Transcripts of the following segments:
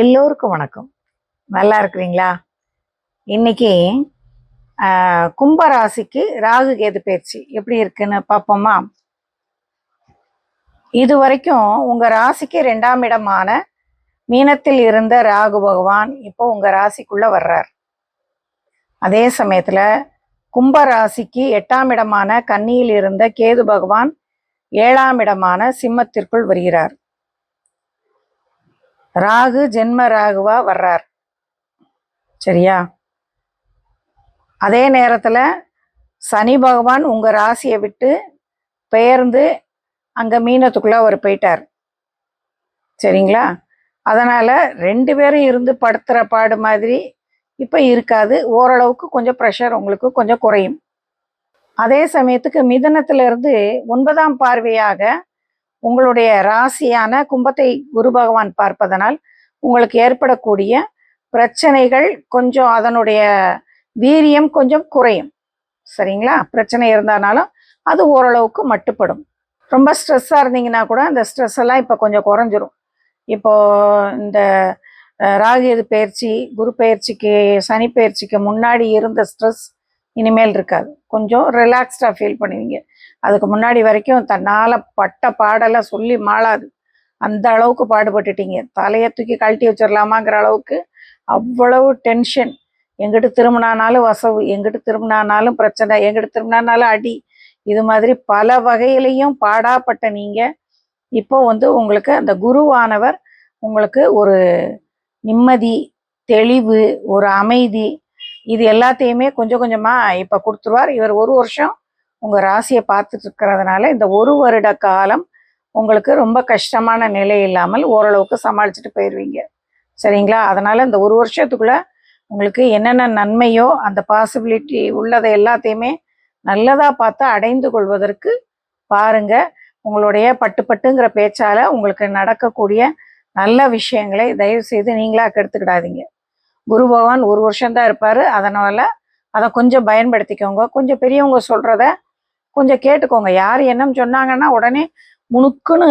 எல்லோருக்கும் வணக்கம். நல்லா இருக்கிறீங்களா? இன்னைக்கு கும்பராசிக்கு கும்ப ராசிக்கு ராகு கேது பயிற்சி எப்படி இருக்குன்னு பார்ப்போமா? இது வரைக்கும் உங்க ராசிக்கு ரெண்டாம் இடமான மீனத்தில் இருந்த ராகு பகவான் இப்போ உங்க ராசிக்குள்ள வர்றார். அதே சமயத்துல கும்ப ராசிக்கு எட்டாம் இடமான கன்னியில் இருந்த கேது பகவான் ஏழாம் இடமான சிம்மத்திற்குள் வருகிறார். ராகு ஜென்ம ராகுவா வர்றார். சரியா? அதே நேரத்தில் சனி பகவான் உங்கள் ராசியை விட்டு பெயர்ந்து அங்கே மீனத்துக்குள்ளே அவர் போயிட்டார். சரிங்களா? அதனால் ரெண்டு பேரும் இருந்து படுத்துகிற பாடு மாதிரி இப்போ இருக்காது. ஓரளவுக்கு கொஞ்சம் ப்ரெஷர் உங்களுக்கு கொஞ்சம் குறையும். அதே சமயத்துக்கு மிதனத்திலிருந்து ஒன்பதாம் பார்வையாக உங்களுடைய ராசியான கும்பத்தை குரு பகவான் பார்ப்பதனால் உங்களுக்கு ஏற்படக்கூடிய பிரச்சனைகள் கொஞ்சம் அதனுடைய வீரியம் கொஞ்சம் குறையும். சரிங்களா? பிரச்சனை இருந்தானாலும் அது ஓரளவுக்கு மட்டுப்படும். ரொம்ப ஸ்ட்ரெஸ்ஸாக இருந்தீங்கன்னா கூட அந்த ஸ்ட்ரெஸ் எல்லாம் இப்போ கொஞ்சம் குறைஞ்சிரும். இப்போ இந்த அஹ், ராகு எது பயிற்சி குரு பயிற்சிக்கு சனி பயிற்சிக்கு முன்னாடி இருந்த ஸ்ட்ரெஸ் இனிமேல் இருக்காது. கொஞ்சம் ரிலாக்ஸ்டாக ஃபீல் பண்ணுவீங்க. அதுக்கு முன்னாடி வரைக்கும் தன்னால் பட்ட பாடெல்லாம் சொல்லி மாளாது. அந்த அளவுக்கு பாடுபட்டுட்டீங்க. தலையை தூக்கி கழட்டி வச்சிடலாமாங்கிற அளவுக்கு அவ்வளவு டென்ஷன் எங்கிட்டு திரும்பினானாலும் வசவு எங்கிட்டு திரும்பினானாலும் பிரச்சனை எங்கிட்டு திரும்பினானாலும் அடி. இது மாதிரி பல வகையிலையும் பாடாப்பட்ட நீங்கள் இப்போ வந்து உங்களுக்கு அந்த குருவானவர் உங்களுக்கு ஒரு நிம்மதி தெளிவு ஒரு அமைதி இது எல்லாத்தையுமே கொஞ்சம் கொஞ்சமாக இப்போ கொடுத்துருவார். இவர் ஒரு வருஷம் உங்கள் ராசியை பார்த்துட்டு இருக்கிறதுனால இந்த ஒரு வருட காலம் உங்களுக்கு ரொம்ப கஷ்டமான நிலை இல்லாமல் ஓரளவுக்கு சமாளிச்சுட்டு போயிடுவீங்க சரிங்களா? அதனால் இந்த ஒரு வருஷத்துக்குள்ளே உங்களுக்கு என்னென்ன நன்மையோ அந்த பாசிபிலிட்டி உள்ளதை எல்லாத்தையுமே நல்லதாக பார்த்து அடைந்து கொள்வதற்கு பாருங்க. உங்களுடைய பட்டு பட்டுங்கிற பேச்சால் உங்களுக்கு நடக்கக்கூடிய நல்ல விஷயங்களை தயவு செய்து நீங்களா கெடுத்துக்கிடாதீங்க. குரு பகவான் ஒரு வருஷம்தான் இருப்பார். அதனால் அதை கொஞ்சம் பயன்படுத்திக்கோங்க. கொஞ்சம் பெரியவங்க சொல்கிறத கொஞ்சம் கேட்டுக்கோங்க. யார் என்னன்னு சொன்னாங்கன்னா உடனே முணுக்குன்னு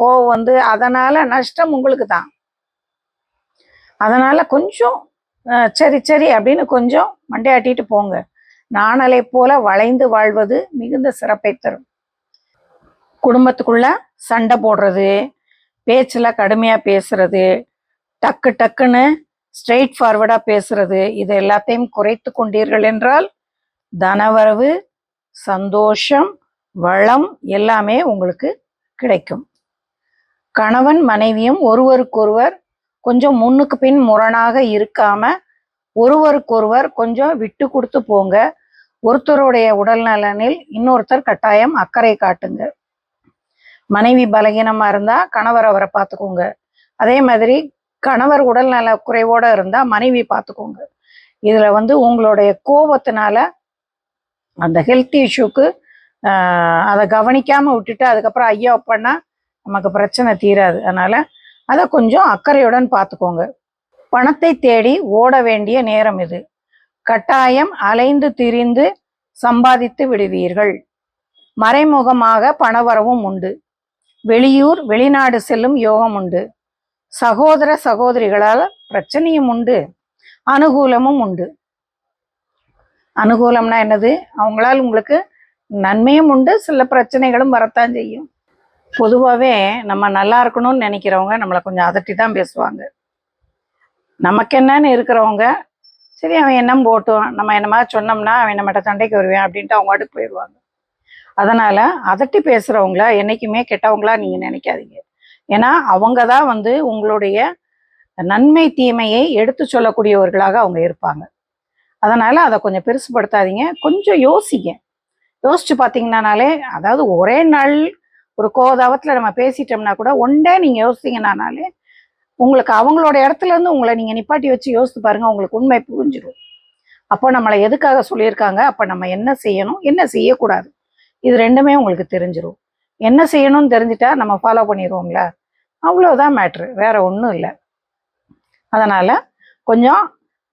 கோவம் வந்து அதனால நஷ்டம் உங்களுக்கு தான் அதனால கொஞ்சம் சரி சரி அப்படின்னு கொஞ்சம் மண்டையாட்டிட்டு போங்க. நாணலை போல வளைந்து வாழ்வது மிகுந்த சிறப்பை தரும். குடும்பத்துக்குள்ள சண்டை போடுறது பேச்சில் கடுமையாக பேசுறது டக்கு டக்குன்னு ஸ்ட்ரெயிட் ஃபார்வர்டாக பேசுறது இது எல்லாத்தையும் குறைத்து கொண்டீர்கள் என்றால் தனவரவு சந்தோஷம் வளம் எல்லாமே உங்களுக்கு கிடைக்கும். கணவன் மனைவியும் ஒருவருக்கொருவர் கொஞ்சம் முன்னுக்கு பின் முரணாக இருக்காம ஒருவருக்கொருவர் கொஞ்சம் விட்டு கொடுத்து போங்க. ஒருத்தருடைய உடல் நலனில் இன்னொருத்தர் கட்டாயம் அக்கறை காட்டுங்க. மனைவி பலகீனமா இருந்தா கணவர் அவரை பார்த்துக்கோங்க. அதே மாதிரி கணவர் உடல் நல குறைவோட இருந்தா மனைவி பார்த்துக்கோங்க. இதுல வந்து உங்களுடைய கோபத்தினால அந்த ஹெல்த் இஷ்யூக்கு அதை கவனிக்காமல் விட்டுட்டு அதுக்கப்புறம் ஐயா அப்பன்னா நமக்கு பிரச்சனை தீராது. அதனால் அதை கொஞ்சம் அக்கறையுடன் பார்த்துக்கோங்க. பணத்தை தேடி ஓட வேண்டிய நேரம் இது. கட்டாயம் அலைந்து திரிந்து சம்பாதித்து விடுவீர்கள். மறைமுகமாக பணவரவும் உண்டு. வெளியூர் வெளிநாடு செல்லும் யோகம் உண்டு. சகோதர சகோதரிகளால் பிரச்சனையும் உண்டு. அனுகூலமும் உண்டு. அனுகூலம்னா என்னது? அவங்களால் உங்களுக்கு நன்மையும் உண்டு சில பிரச்சனைகளும் வரத்தான் செய்யும். பொதுவாகவே நம்ம நல்லா இருக்கணும்னு நினைக்கிறவங்க நம்மளை கொஞ்சம் அதட்டி தான் பேசுவாங்க. நமக்கு என்னன்னு இருக்கிறவங்க சரி அவன் என்ன போட்டும் நம்ம என்னமா சொன்னோம்னா அவன் நம்மகிட்ட சண்டைக்கு வருவேன் அப்படின்ட்டு அவங்க அடுக்கு போயிடுவாங்க. அதனால அதட்டி பேசுகிறவங்கள என்னைக்குமே கெட்டவங்களா நீங்கள் நினைக்காதீங்க. ஏன்னா அவங்க தான் வந்து உங்களுடைய நன்மை தீமையை எடுத்து சொல்லக்கூடியவர்களாக அவங்க இருப்பாங்க. அதனால் அதை கொஞ்சம் பெருசுப்படுத்தாதீங்க கொஞ்சம் யோசிங்க. யோசிச்சு பார்த்தீங்கன்னாலே அதாவது ஒரே நாள் ஒரு கோதாவத்தில் நம்ம பேசிட்டோம்னா கூட ஒன் டே நீங்கள் யோசித்தீங்கன்னாலே உங்களுக்கு அவங்களோட இடத்துல இருந்து உங்களை நீங்கள் நிப்பாட்டி வச்சு யோசித்து பாருங்க உங்களுக்கு உண்மை புரிஞ்சிடும் அப்போ நம்மளை எதுக்காக சொல்லியிருக்காங்க? அப்போ நம்ம என்ன செய்யணும்? என்ன செய்யக்கூடாது? இது ரெண்டுமே உங்களுக்கு தெரிஞ்சிடும் என்ன செய்யணும்னு தெரிஞ்சிட்டா நம்ம ஃபாலோ பண்ணிடுவோங்களா அவ்வளோதான் மேட்ரு வேற ஒன்றும் இல்லை. அதனால் கொஞ்சம்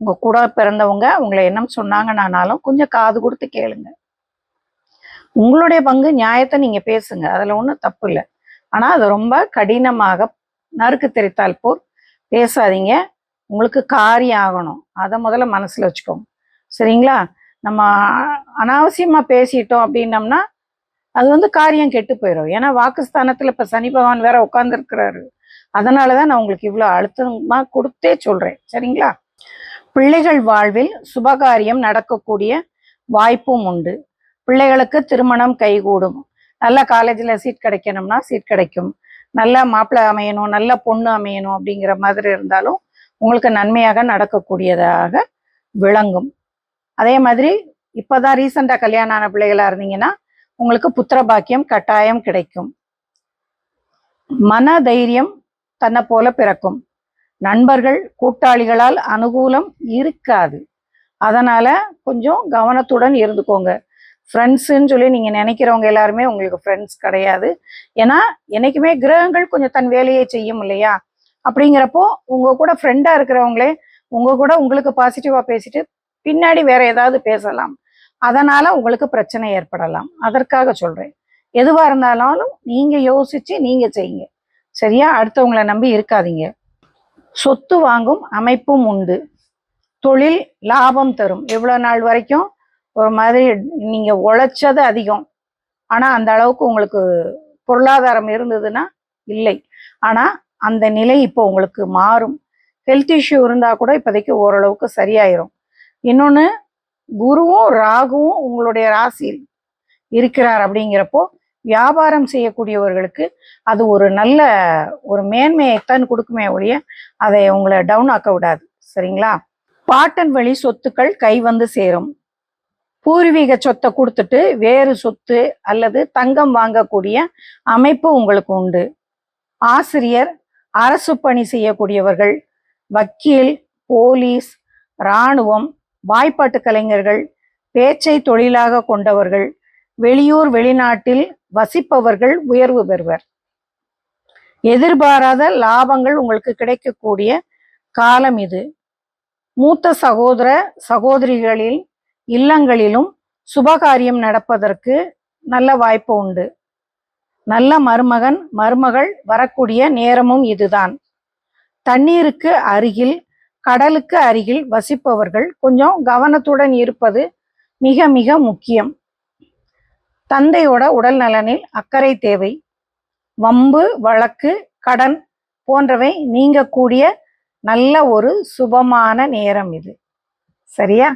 உங்க கூட பிறந்தவங்க உங்களை என்ன சொன்னாங்கன்னாலும் கொஞ்சம் காது கொடுத்து கேளுங்க. உங்களுடைய பங்கு நியாயத்தை நீங்க பேசுங்க. அதுல ஒன்றும் தப்பு இல்லை. ஆனா அது ரொம்ப கடினமாக நறுக்கு தெரித்தால் போர் பேசாதீங்க. உங்களுக்கு காரியம் ஆகணும் அதை முதல்ல மனசில் வச்சுக்கோங்க. சரிங்களா? நம்ம அனாவசியமாக பேசிட்டோம் அப்படின்னம்னா அது வந்து காரியம் கெட்டு போயிடும் ஏன்னா வாக்குஸ்தானத்தில் இப்போ சனி பகவான் வேற உட்காந்துருக்கிறாரு அதனால தான் நான் உங்களுக்கு இவ்வளோ அழுத்தமாக கொடுத்தே சொல்கிறேன் சரிங்களா? பிள்ளைகள் வாழ்வில் சுபகாரியம் நடக்கக்கூடிய வாய்ப்பும் உண்டு. பிள்ளைகளுக்கு திருமணம் கைகூடும். நல்ல காலேஜில் சீட் கிடைக்கணும்னா சீட் கிடைக்கும். நல்ல மாப்பிள்ளை அமையணும் நல்ல பொண்ணு அமையணும் அப்படிங்கிற மாதிரி இருந்தாலும் உங்களுக்கு நன்மையாக நடக்கக்கூடியதாக விளங்கும். அதே மாதிரி இப்போதான் ரீசெண்டாக கல்யாணம் ஆன பிள்ளைகளாக இருந்தீங்கன்னா உங்களுக்கு புத்திர பாக்கியம் கட்டாயம் கிடைக்கும். மன தைரியம் தன்னை போல பிறக்கும். நண்பர்கள் கூட்டாளிகளால் அனுகூலம் இருக்காது. அதனால கொஞ்சம் கவனத்துடன் இருந்துக்கோங்க. ஃப்ரெண்ட்ஸுன்னு சொல்லி நீங்கள் நினைக்கிறவங்க எல்லாருமே உங்களுக்கு ஃப்ரெண்ட்ஸ் கிடையாது. ஏன்னா என்னைக்குமே கிரகங்கள் கொஞ்சம் தன் வேலையை செய்யும் இல்லையா? அப்படிங்கிறப்போ உங்கள் கூட ஃப்ரெண்டாக இருக்கிறவங்களே உங்கள் கூட உங்களுக்கு பாசிட்டிவாக பேசிட்டு பின்னாடி வேற ஏதாவது பேசலாம். அதனால் உங்களுக்கு பிரச்சனை ஏற்படலாம். அதற்காக சொல்கிறேன் எதுவாக இருந்தாலும் நீங்கள் யோசித்து நீங்கள் செய்யுங்க. சரியா? அடுத்தவங்களை நம்பி இருக்காதீங்க. சொத்து வாங்கும் அமைப்பும் உண்டு. தொழில் லாபம் தரும். எவ்வளோ நாள் வரைக்கும் ஒரு மாதிரி நீங்கள் உழைச்சது அதிகம். ஆனால் அந்த அளவுக்கு உங்களுக்கு பொருளாதாரம் இருந்ததுன்னா இல்லை. ஆனால் அந்த நிலை இப்போ உங்களுக்கு மாறும். ஹெல்த் இஷ்யூ இருந்தால் கூட இப்போதைக்கு ஓரளவுக்கு சரியாயிரும். இன்னொன்று குருவும் ராகுவும் உங்களுடைய ராசியில் இருக்கிறார் அப்படிங்கிறப்போ வியாபாரம் செய்யக்கூடியவர்களுக்கு அது ஒரு நல்ல ஒரு மேன்மையைத்தான் கொடுக்குமே ஒழிய அதை உங்களை டவுன் ஆக்க விடாது. சரிங்களா? பாட்டன் வழி சொத்துக்கள் கை வந்து சேரும். பூர்வீக சொத்தை கொடுத்துட்டு வேறு சொத்து அல்லது தங்கம் வாங்கக்கூடிய அமைப்பு உங்களுக்கு உண்டு. ஆசிரியர் அரசு பணி செய்யக்கூடியவர்கள் வக்கீல் போலீஸ் இராணுவம் வாய்ப்பாட்டு கலைஞர்கள் பேச்சை தொழிலாக கொண்டவர்கள் வெளியூர் வெளிநாட்டில் வசிப்பவர்கள் உயர்வு பெறுவர். எதிர்பாராத லாபங்கள் உங்களுக்கு கிடைக்கக்கூடிய காலம் இது. மூத்த சகோதர சகோதரிகளில் இல்லங்களிலும் சுபகாரியம் நடப்பதற்கு நல்ல வாய்ப்பு உண்டு. நல்ல மருமகன் மருமகள் வரக்கூடிய நேரமும் இதுதான். தண்ணீருக்கு அருகில் கடலுக்கு அருகில் வசிப்பவர்கள் கொஞ்சம் கவனத்துடன் இருப்பது மிக மிக முக்கியம். தந்தையோட உடல் நலனில் அக்கறை தேவை வம்பு வழக்கு கடன் போன்றவை நீங்கக்கூடிய நல்ல ஒரு சுபமான நேரம் இது. சரியா?